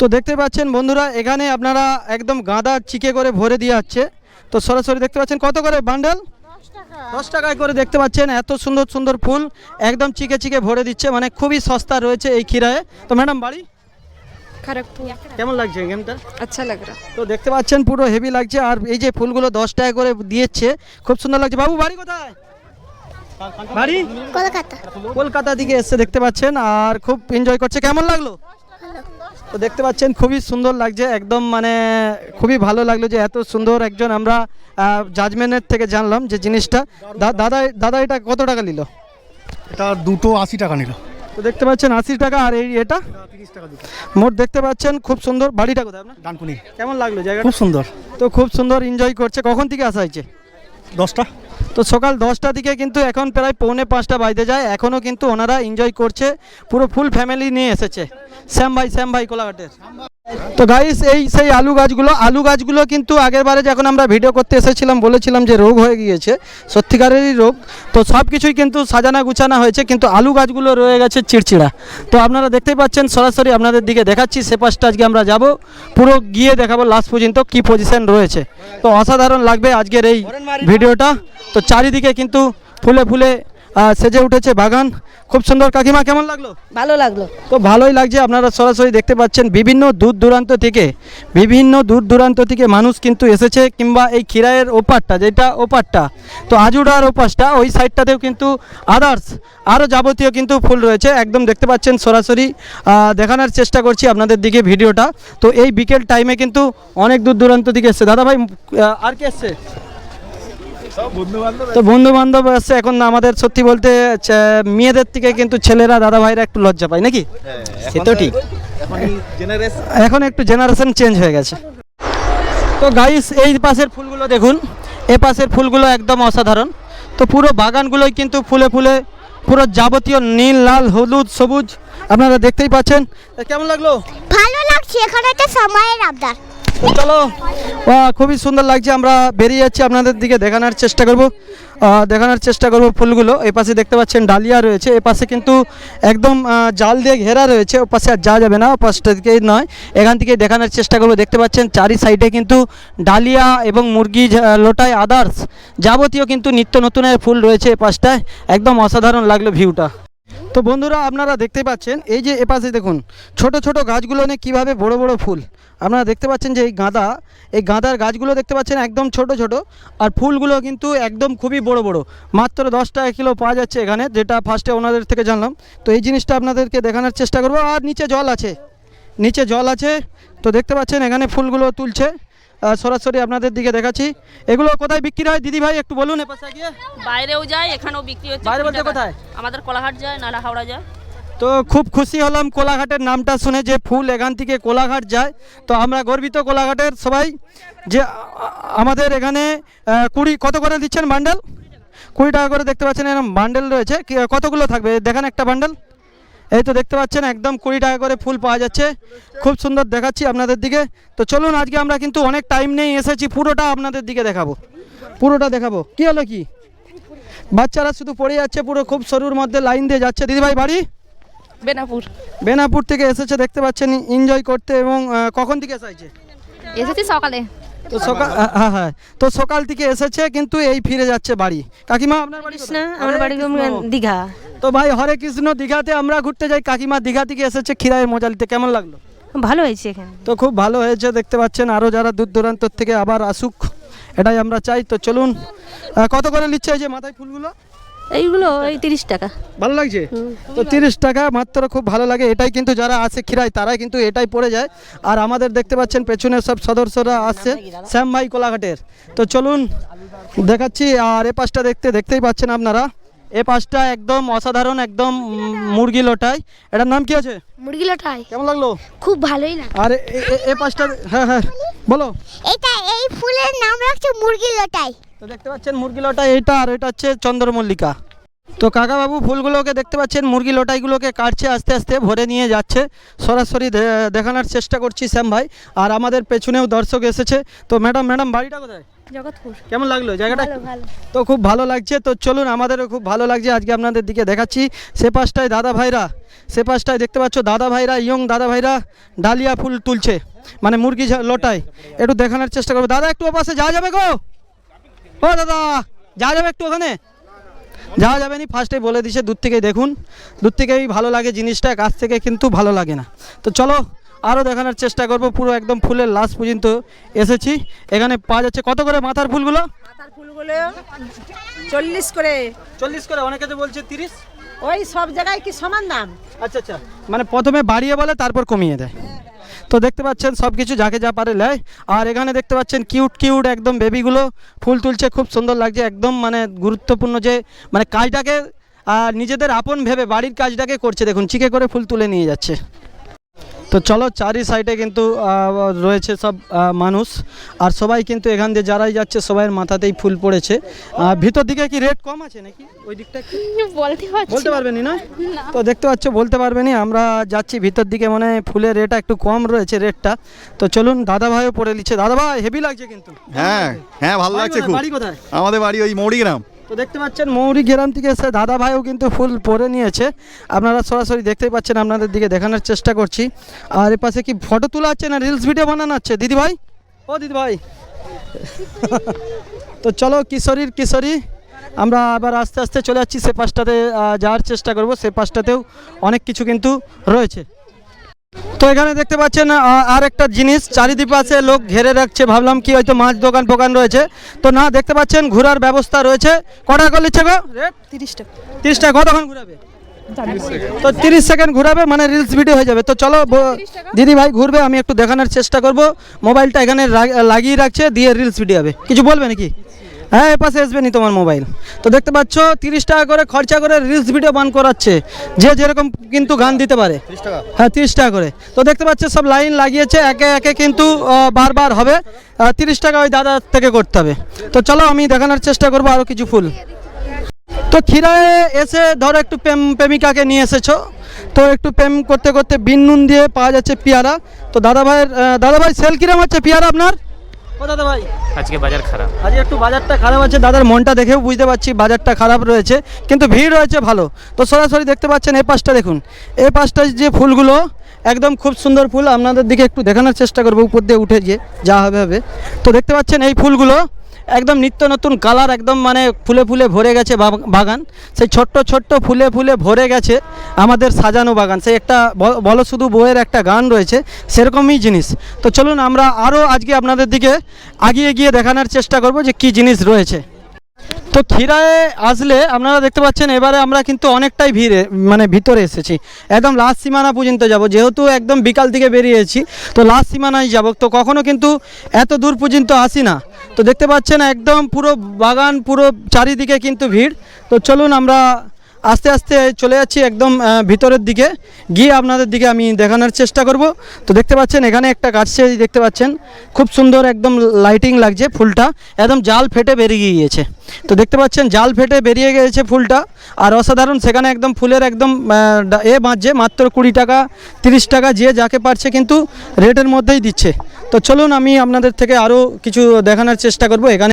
তো দেখতে পাচ্ছেন বন্ধুরা এখানে আপনারা একদম গাঁদা চিকে করে ভরে দিয়ে আসছে তো সরাসরি দেখতে পাচ্ছেন কত করে বান্ডেল? দশ টাকায় করে দেখতে পাচ্ছেন এত সুন্দর সুন্দর ফুল একদম চিকে চিকে ভরে দিচ্ছে মানে খুবই সস্তা রয়েছে এই ক্ষীরায়। তো ম্যাডাম বাড়ি? কেমন লাগছে আচ্ছা তো দেখতে পাচ্ছেন পুরো হেভি লাগছে আর এই যে ফুলগুলো দশ টাকা করে দিয়েছে খুব সুন্দর লাগছে। বাবু বাড়ি কোথায়? বাড়ি? কলকাতা। দিকে এসে দেখতে পাচ্ছেন আর খুব এনজয় করছে। কেমন লাগল? তো দেখতে পাচ্ছেন খুবই সুন্দর লাগছে একদম মানে খুবই ভালো লাগল যে এত সুন্দর একজন আমরা জাজমেন্টের থেকে জানলাম যে জিনিসটা। দাদা দাদা এটা কত টাকা নিল? এটা দুটো আশি টাকা নিল। তো দেখতে পাচ্ছেন আশি টাকা আর এই এটা? মোট দেখতে পাচ্ছেন খুব সুন্দর বাড়িটা কোথায় আপনার? ডানকুনি। কেমন লাগল জায়গাটা? খুব সুন্দর। তো খুব সুন্দর এনজয় করছে কখন থেকে আসা হয়েছে? দশটা। তো সকাল দশটা দিকে কিন্তু এখন প্রায় পৌনে পাঁচটা বাজতে যায়। এখনও কিন্তু ওনারা এনজয় করছে। পুরো ফুল ফ্যামিলি নিয়ে এসেছে। শ্যাম ভাই শ্যাম ভাই কোলাঘাটের। তো গাইস এই সেই আলু গাছগুলো আলু গাছগুলো কিন্তু আগের বারে যখন আমরা ভিডিও করতে এসেছিলাম বলেছিলাম যে রোগ হয়ে গিয়েছে সত্যিকারেরই রোগ। তো সব কিছুই কিন্তু সাজানা গুছানো হয়েছে কিন্তু আলু গাছগুলো রয়ে গেছে চিড়চিড়া। তো আপনারা দেখতেই পাচ্ছেন সরাসরি আপনাদের দিকে দেখাচ্ছি সে পাশটা আজকে আমরা যাব। পুরো গিয়ে দেখাবো লাস্ট পর্যন্ত কি পজিশন রয়েছে। তো অসাধারণ লাগবে আজকের এই ভিডিওটা তো চারিদিকে কিন্তু ফুলে ফুলে সেজে উঠেছে বাগান। খুব সুন্দর কাকিমা কেমন লাগল? ভালো লাগল। তো ভালোই লাগছে আপনারা সরাসরি দেখতে পাচ্ছেন বিভিন্ন দূর দূরান্ত থেকে। বিভিন্ন দূর দূরান্ত থেকে মানুষ কিন্তু এসেছে কিংবা এই খিরায়ের ওপারটা যেটা ওপারটা। তো আজুড়ার ওপাশটা ওই সাইডটাতেও কিন্তু আদার্স আরও যাবতীয় কিন্তু ফুল রয়েছে। একদম দেখতে পাচ্ছেন সরাসরি দেখানোর চেষ্টা করছি আপনাদের দিকে ভিডিওটা। তো এই বিকেল টাইমে কিন্তু অনেক দূর দূরান্ত থেকে এসছে। দাদা ভাই আর কে এসছে? তো বন্ধু বান্ধব আছে এখন আমাদের সত্যি বলতে মেয়েদের থেকে কিন্তু ছেলেরা দাদা ভাইরা একটু লজ্জা পায় নাকি? সে তো ঠিক। এখন একটু জেনারেশন চেঞ্জ হয়ে গেছে। তো গাইস এই পাশের ফুলগুলো দেখুন এ পাশের ফুলগুলো একদম অসাধারণ। তো পুরো বাগানগুলোই কিন্তু ফুলে ফুলে পুরো যাবতীয় নীল লাল হলুদ সবুজ আপনারা দেখতেই পাচ্ছেন। কেমন লাগল? ভালো লাগছে এখানে একটা সময়ের আবদার। তো চলো। খুবই সুন্দর লাগছে, আমরা বেরিয়ে যাচ্ছি আপনাদের দিকে, দেখানোর চেষ্টা করব। দেখানোর চেষ্টা করব ফুলগুলো। এই পাশে দেখতে পাচ্ছেন ডালিয়া রয়েছে এ পাশে কিন্তু একদম জাল দিয়ে ঘেরা রয়েছে, ও পাশে আর যাওয়া যাবে না, ও পাশটা দিকেই নয়। এখান থেকে দেখানোর চেষ্টা করব, দেখতে পাচ্ছেন চারি সাইডে কিন্তু ডালিয়া এবং মুরগি লোটাই আদার্স যাবতীয় কিন্তু নিত্য নতুনের ফুল রয়েছে এ পাশটায়। একদম অসাধারণ লাগল ভিউটা। তো বন্ধুরা, আপনারা দেখতে পাচ্ছেন, এই যে এপাশে দেখুন, ছোট ছোট গাছগুলো নিয়ে কীভাবে বড় বড় ফুল। আপনারা দেখতে পাচ্ছেন যে এই গাঁদা এই গাঁদার গাছগুলো দেখতে পাচ্ছেন একদম ছোট ছোট আর ফুলগুলো কিন্তু একদম খুবই বড় বড়। মাত্র দশ টাকা কিলো পাওয়া যাচ্ছে এখানে যেটা ফার্স্টে ওনাদের থেকে জানলাম। তো এই জিনিসটা আপনাদেরকে দেখানোর চেষ্টা করব। আর নিচে জল আছে নিচে জল আছে। তো দেখতে পাচ্ছেন এখানে ফুলগুলো তুলছে। সরাসরি আপনাদের দিকে দেখাচ্ছি। এগুলো কোথায় বিক্রি হয়? দিদি ভাই একটু বলুন এপাশে গিয়ে। বাইরেও যায় এখানেও বিক্রি হচ্ছে। বাইরে বলতে কোথায়? আমাদের কোলাঘাট যায় নালা হাওড়া যায়। তো খুব খুশি হলাম কোলাঘাটের নামটা শুনে যে ফুল এখান থেকে কোলাঘাট যায়। তো আমরা গর্বিত কোলাঘাটের সবাই যে আমাদের এখানে কুড়ি, কত করে দিচ্ছেন বান্ডেল? কুড়ি টাকা করে দেখতে পাচ্ছেন এরকম বান্ডেল রয়েছে। কতগুলো থাকবে? দেখান একটা বান্ডেল। এই তো দেখতে পাচ্ছেন একদম কুড়ি টাকা করে ফুল পাওয়া যাচ্ছে। খুব সুন্দর দেখাচ্ছি আপনাদের দিকে। তো চলুন আজকে আমরা কিন্তু অনেক টাইম নেই এসেছি। পুরোটা আপনাদের দিকে দেখাবো। পুরোটা দেখাবো। কি হলো কি? বাচ্চারা শুধু পড়ে যাচ্ছে পুরো, খুব সরুর মধ্যে লাইন দিয়ে যাচ্ছে। দিদিভাই, বাড়ি? বেনাপুর। বেনাপুর থেকে এসেছে দেখতে পাচ্ছেন এনজয় করতে এবং কখন থেকে এসেছে? এসেছি সকালে। তো সকাল হ্যাঁ হ্যাঁ। তো সকাল থেকে এসেছে কিন্তু এই ফিরে যাচ্ছে বাড়ি। কাকিমা আপনার বাড়ি না আমার বাড়ি কৃষ্ণ। দীঘা। তো ভাই হরে কৃষ্ণ দীঘাতে আমরা ঘুরতে যাই। কাকিমা দীঘা থেকে এসেছে খিরায় মজালিতে। কেমন লাগল? ভালো হয়েছে এখানে। তো খুব ভালো হয়েছে দেখতে পাচ্ছেন আরও যারা দূর দূরান্ত থেকে আবার আসুক এটাই আমরা চাই। তো চলুন কত করে নিচ্ছে এই যে মাথায় ফুলগুলো? এইগুলো এই তিরিশ টাকা। ভালো লাগছে? তো তিরিশ টাকা মাত্র খুব ভালো লাগে। এটাই কিন্তু যারা আসে খিরায় তারাই কিন্তু এটাই পড়ে যায়। আর আমাদের দেখতে পাচ্ছেন পেছনের সব সদস্যরা আসছে শ্যাম ভাই কোলাঘাটের। তো চলুন দেখাচ্ছি আর এ পাশটা দেখতে দেখতেই পাচ্ছেন আপনারা। এ পাশটা একদম অসাধারণ একদম মুরগি লোটাই। এটার নাম কি আছে? মুরগি লোটাই। কেমন লাগল? খুব ভালোই লাগে আর এ- পাশটা হ্যাঁ হ্যাঁ বলো। এটা এই ফুলের মুরগি লটাই। তো দেখতে পাচ্ছেন মুরগি লটাই এটা আর এটা হচ্ছে চন্দ্রমল্লিকা। তো কাকাবাবু ফুলগুলোকে দেখতে পাচ্ছেন মুরগি লটাইগুলোকে কাটছে, আস্তে আস্তে ভরে নিয়ে যাচ্ছে। সরাসরি দেখানোর চেষ্টা করছি শ্যাম ভাই। আর আমাদের পেছনেও দর্শক এসেছে। তো ম্যাডাম ম্যাডাম, বাড়িটা কোথায়? জগৎপুর কেমন লাগল জায়গাটা? তো খুব ভালো লাগছে। তো চলুন আমাদেরও খুব ভালো লাগছে আজকে আপনাদের দিকে দেখাচ্ছি। সে পাশটায় দাদা ভাইরা সে পাশটায় দেখতে পাচ্ছ দাদা ভাইরা ইয়ং দাদা ভাইরা ডালিয়া ফুল তুলছে মানে মুরগি লোটায়। একটু দেখানোর চেষ্টা করব। দাদা একটু ওপাশে যাওয়া যাবে গো? ও দাদা যাওয়া যাবে একটু ওখানে? যাওয়া যাবে নি? ফার্স্টে বলে দিছে দূর থেকেই দেখুন। দূর থেকেই ভালো লাগে জিনিসটা কাছ থেকে কিন্তু ভালো লাগে না। তো চলো আরও দেখানোর চেষ্টা করব। পুরো একদম ফুলের লাস্ট পর্যন্ত এসেছি। এখানে পাওয়া যাচ্ছে কত করে মাথার ফুলগুলো? মাথার ফুলগুলো চল্লিশ করে। চল্লিশ করে অনেকে তো বলছে তিরিশ। ওই সব জায়গায় কি সমান দাম? আচ্ছা আচ্ছা। মানে প্রথমে বাড়িয়ে বলে তারপর কমিয়ে দেয়। তো দেখতে পাচ্ছেন সব কিছু যাকে যা পারে নেয়। আর এখানে দেখতে পাচ্ছেন কিউট কিউট একদম বেবিগুলো ফুল তুলছে খুব সুন্দর লাগছে। একদম মানে গুরুত্বপূর্ণ যে মানে কাজটাকে নিজেদের আপন ভেবে বাড়ির কাজটাকে করছে। দেখুন চিকে করে ফুল তুলে নিয়ে যাচ্ছে। তো চলো চারি সাইডে কিন্তু রয়েছে সব মানুষ। আর সবাই কিন্তু এখান দিয়ে যারাই যাচ্ছে সবাইয়ের মাথাতেই ফুল পড়েছে। ভিতর দিকে কি রেট কম আছে নাকি? ওই দিকটা বলতে বলতে পারবেনি না? তো দেখতে পাচ্ছ বলতে পারবেনি আমরা যাচ্ছি ভিতর দিকে মানে ফুলের রেটটা একটু কম রয়েছে রেটটা তো চলুন দাদা ভাইও পড়ে নিচ্ছে। দাদা ভাই হেভি লাগছে কিন্তু। হ্যাঁ হ্যাঁ ভালো লাগছে? খুব। বাড়ি কোথায়? আমাদের বাড়ি ওই মৌরিগ্রাম তো দেখতে পাচ্ছেন, মৌরি গ্রাম থেকে এসে দাদা ভাইও কিন্তু ফুল পরে নিয়েছে। আপনারা সরাসরি দেখতেই পাচ্ছেন, আপনাদের দিকে দেখানোর চেষ্টা করছি। আর এ পাশে কি ফটো তোলা আছে না রিলস ভিডিও বানানো হচ্ছে দিদি ভাই? ও দিদি ভাই। তো চলো, কিশোরীর কিশোরী, আমরা আবার আস্তে আস্তে চলে যাচ্ছি, সে পাশটাতে যাওয়ার চেষ্টা করব। সে পাশটাতেও অনেক কিছু কিন্তু রয়েছে। তো এখানে দেখতে পাচ্ছেন আর একটা জিনিস চারিদিকে আছে লোক ঘেরে রাখছে। ভাবলাম কি হয়তো মাছ দোকান ফোকান রয়েছে। তো না দেখতে পাচ্ছেন ঘোরার ব্যবস্থা রয়েছে। কটা করে নিচ্ছে গো? তিরিশ টাকা তিরিশ টাকা কতক্ষণ ঘুরাবে? তো তিরিশ সেকেন্ড ঘুরাবে মানে রিলস ভিডিও হয়ে যাবে। তো চলো দিদি ভাই ঘুরবে আমি একটু দেখানোর চেষ্টা করব। মোবাইলটা এখানে লাগিয়ে রাখছে দিয়ে রিলস ভিডিও হবে। কিছু বলবে নাকি? হ্যাঁ এ পাশে আসবে নি তোমার মোবাইল। তো দেখতে পাচ্ছ তিরিশ টাকা করে খরচা করে রিলস ভিডিও বান করাচ্ছে। যে যেরকম কিন্তু গান দিতে পারে। হ্যাঁ তিরিশ টাকা করে। তো দেখতে পাচ্ছ সব লাইন লাগিয়েছে। একে একে কিন্তু বারবার হবে। তিরিশ টাকা ওই দাদা থেকে করতে হবে। তো চলো আমি দেখানোর চেষ্টা করব আরও কিছু ফুল। তো ক্ষীরায় এসে ধরো একটু প্রেম প্রেমিকাকে নিয়ে এসেছ। তো একটু প্রেম করতে করতে বিন নুন দিয়ে পাওয়া যাচ্ছে পেয়ারা। তো দাদা ভাইয়ের দাদা ভাই সেল কিরম হচ্ছে পেয়ারা আপনার? ও দাদা ভাই। আজকে বাজার খারাপ। আজ একটু বাজারটা খারাপ আছে দাদার মনটা দেখেও বুঝতে পারছি বাজারটা খারাপ রয়েছে কিন্তু ভিড় রয়েছে ভালো। তো সরাসরি দেখতে পাচ্ছেন এই পাশটা দেখুন। এই পাশটা যে ফুলগুলো একদম খুব সুন্দর ফুল আপনাদের দিকে একটু দেখানোর চেষ্টা করব উপর দিয়ে উঠে গিয়ে যা হবে হবে। তো দেখতে পাচ্ছেন এই ফুলগুলো একদম নিত্য নতুন কালার, একদম মানে ফুলে ফুলে ভরে গেছে বাগান। সেই ছোট্ট ছোট্ট ফুলে ফুলে ভরে গেছে আমাদের সাজানো বাগান। সেই একটা বলো শুধু বইয়ের একটা গান রয়েছে, সেরকমই জিনিস। তো চলুন আমরা আরও আজকে আপনাদের দিকে আগিয়ে গিয়ে দেখানোর চেষ্টা করব যে কি জিনিস রয়েছে। তো ক্ষীরায় আসলে আপনারা দেখতে পাচ্ছেন, এবারে আমরা কিন্তু অনেকটাই ভিড়ে মানে ভিতরে এসেছি। একদম লাস্ট সীমানা পর্যন্ত যাব, যেহেতু একদম বিকাল থেকে বেরিয়েছি, তো লাস্ট সীমানায় যাব। তো কখনো কিন্তু এত দূর পর্যন্ত আসি না। তো দেখতে পাচ্ছেন একদম পুরো বাগান, পুরো চারিদিকে কিন্তু ভিড়। তো চলুন আমরা আস্তে আস্তে চলে যাচ্ছি একদম ভিতরের দিকে। গিয়ে আপনাদের দিকে আমি দেখানোর চেষ্টা করব। তো দেখতে পাচ্ছেন, এখানে একটা কাটছে দেখতে পাচ্ছেন। খুব সুন্দর একদম লাইটিং লাগছে ফুলটা। একদম জাল ফেটে বেরিয়ে গিয়েছে। তো দেখতে পাচ্ছেন, জাল ফেটে বেরিয়ে গিয়েছে ফুলটা। আর অসাধারণ, সেখানে একদম ফুলের একদম এ বাঁচছে মাত্র কুড়ি টাকা, তিরিশ টাকা, যে যাকে পারছে কিন্তু রেটের মধ্যেই দিচ্ছে। তো চলুন, আমি আপনাদের থেকে আরও কিছু দেখানোর চেষ্টা করব। এখানে